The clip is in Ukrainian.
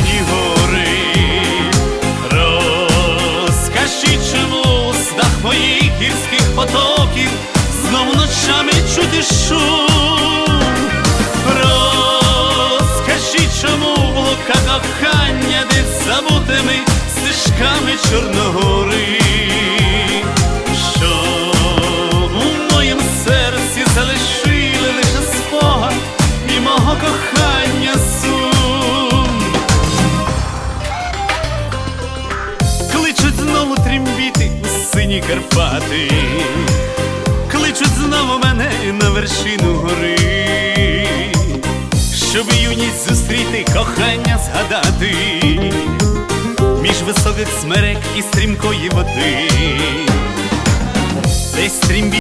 сині гори, розкажіть, чому у снах моїх гірських потоків знов ночами чути шум розкажіть, чому в луках кохання забутими стежками Чорногори. Залишили лише спогад і мого кохання. Карпати, кличуть знову мене на вершину гори, щоб юність зустріти, кохання згадати, між високих смерек і стрімкої води. Десь трембіти